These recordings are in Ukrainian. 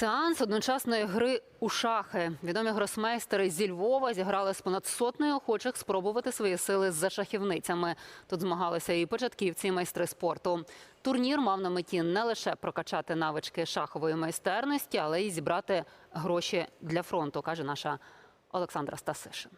Сеанс одночасної гри у шахи. Відомі гросмейстери зі Львова зіграли з понад сотнею охочих спробувати свої сили за шахівницями. Тут змагалися і початківці, і майстри спорту. Турнір мав на меті не лише прокачати навички шахової майстерності, але й зібрати гроші для фронту, каже наша Олександра Стасишин.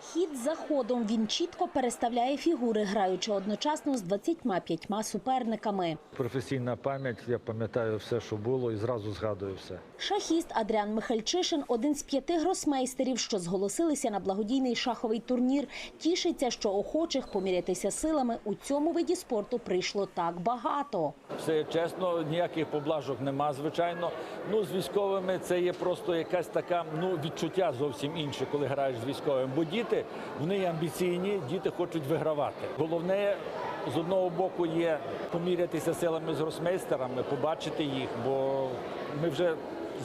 Хід за ходом він чітко переставляє фігури, граючи одночасно з 25 суперниками. Професійна пам'ять, я пам'ятаю все, що було, і зразу згадую все. Шахіст Адріан Михальчишин – один з п'яти гросмейстерів, що зголосилися на благодійний шаховий турнір. Тішиться, що охочих помірятися силами у цьому виді спорту прийшло так багато. Все чесно, ніяких поблажок нема, звичайно. Ну, з військовими це є просто якась така ну, відчуття зовсім інше, коли граєш з військовим. Бо діти, вони амбіційні, діти хочуть вигравати. Головне, з одного боку, є помірятися силами з гросмейстерами, побачити їх, бо ми вже,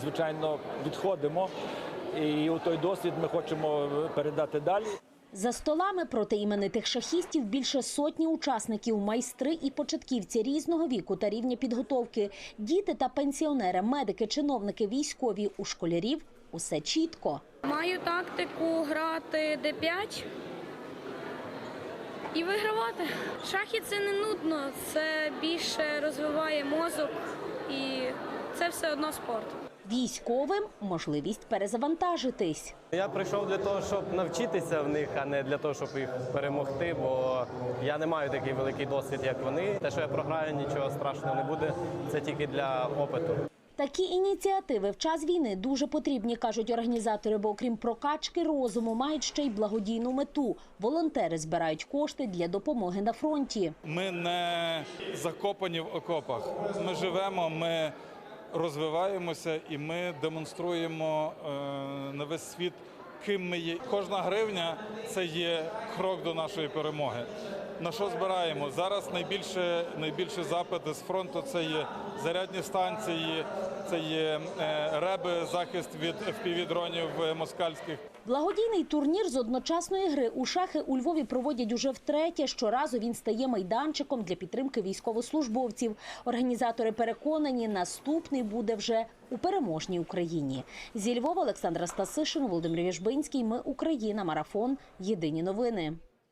звичайно, відходимо. І той досвід ми хочемо передати далі. За столами проти іменитих шахістів більше сотні учасників, майстри і початківці різного віку та рівня підготовки. Діти та пенсіонери, медики, чиновники, військові у школярів – усе чітко. Маю тактику грати d5 і вигравати. Шахи це не нудно, це більше розвиває мозок і це все одно спорт. Військовим – можливість перезавантажитись. Я прийшов для того, щоб навчитися в них, а не для того, щоб їх перемогти, бо я не маю такий великий досвід, як вони. Те, що я програю, нічого страшного не буде. Це тільки для опиту. Такі ініціативи в час війни дуже потрібні, кажуть організатори, бо окрім прокачки розуму, мають ще й благодійну мету. Волонтери збирають кошти для допомоги на фронті. Ми не закопані в окопах. Ми живемо, ми розвиваємося і ми демонструємо е, на весь світ, ким ми є. Кожна гривня це є крок до нашої перемоги. На що збираємо? Зараз найбільше, найбільше запити з фронту це є зарядні станції, це є е, реби, захист від FPV-дронів е, москальських. Благодійний турнір з одночасної гри у шахи у Львові проводять уже втретє. Щоразу він стає майданчиком для підтримки військовослужбовців. Організатори переконані, наступний буде вже у переможній Україні. Зі Львова Олександра Стасишин, Володимир Віжбинський. Ми Україна. Марафон. Єдині новини.